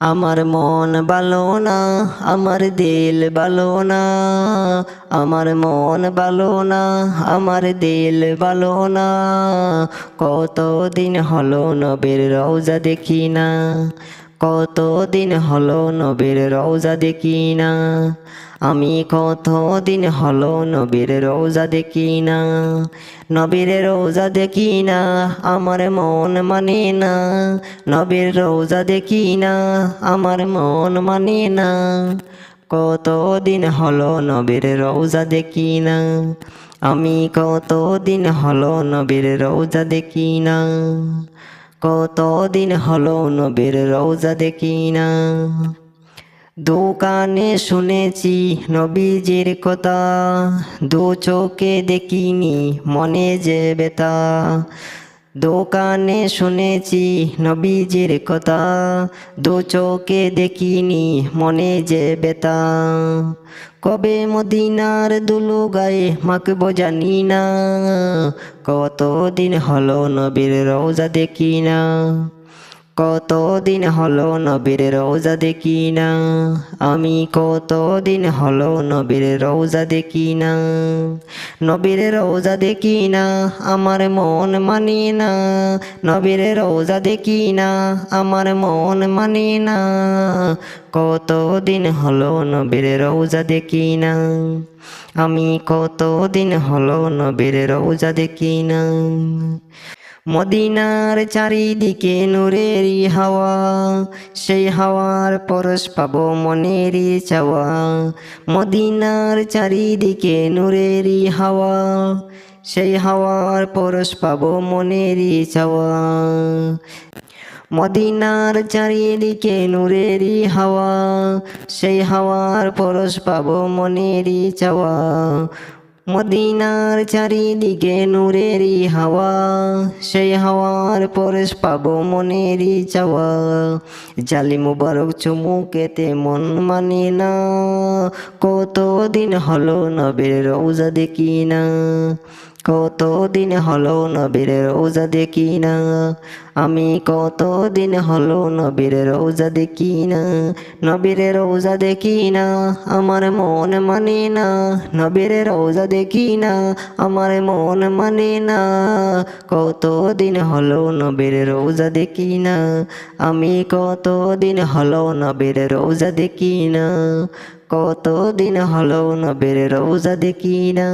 আমার মন ভালো না, আমার দিল ভালো না। আমার মন বালো না, আমার দিল ভালো না। কতদিন হলো নবীর রওজা দেখি না। কতদিন হলো নবীর রওজা দেখি না? আমি কতদিন হলো নবীর রোজা দেখি না? নবীর রোজা দেখি না, আমার মন মানে না। নবীর রোজা দেখি না, আমার মন মানে না। কতদিন হলো নবীর রোজা দেখি না? আমি কতদিন হলো নবীর রোজা দেখি না? কতদিন হল নবীর রোজা দেখি না। দোকানে শুনেছি নবীজির কথা, দু চোখে দেখিনি মনে যে বেতা দোকানে শুনেছি নবীজির কথা। দু চোখে দেখিনি মনে যে বেতা কবে মদিনার দুলু গায়ে মাকবো জানি না। কতদিন হলো নবীর রোজা দেখি না। কতদিন হলো নবীর রোজা দেখি না? আমি কতদিন হলো নবীর রোজা দেখি না? নবীর রোজা দেখি না, আমার মন মানে না। নবীর রোজা দেখি না, আমার মন মানে না। কতদিন হলো নবীর রোজা দেখি না? আমি কতদিন হলো নবীর রোজা দেখি না? মদিনার চারিদিকে নূরেরই হাওয়া, সেই হাওয়ার পরশ পাবো মনেরই চাওয়া। মদিনার চারিদিকে নূরেরই হাওয়া, সেই হাওয়ার পরশ পাবো মনেরই চাওয়া। মদিনার চারিদিকে নূরেরই হাওয়া, সেই হাওয়ার পরশ পাবো মনেরই চাওয়া। মদিনার চারিদিকে নূরেরই হাওয়া, সেই হাওয়ার পরশ পাব মনেরই চাওয়া। জালি মুবারক চুমুকেতে মন মানে না, কতদিন হলো নবীর রোজা দেখি না। কতদিন হলো নবীর রোজা দেখি না? আমি কতদিন হলো নবীর রোজা দেখি না? নবীর রোজা দেখি না, আমার মন মানে না। নবীর রোজা দেখি না, আমার মন মানে না। কতদিন হলো নবীর রোজা দেখি না? আমি কতদিন হলো নবীর রোজা দেখি না? কতদিন হলো নবীর রোজা দেখি না?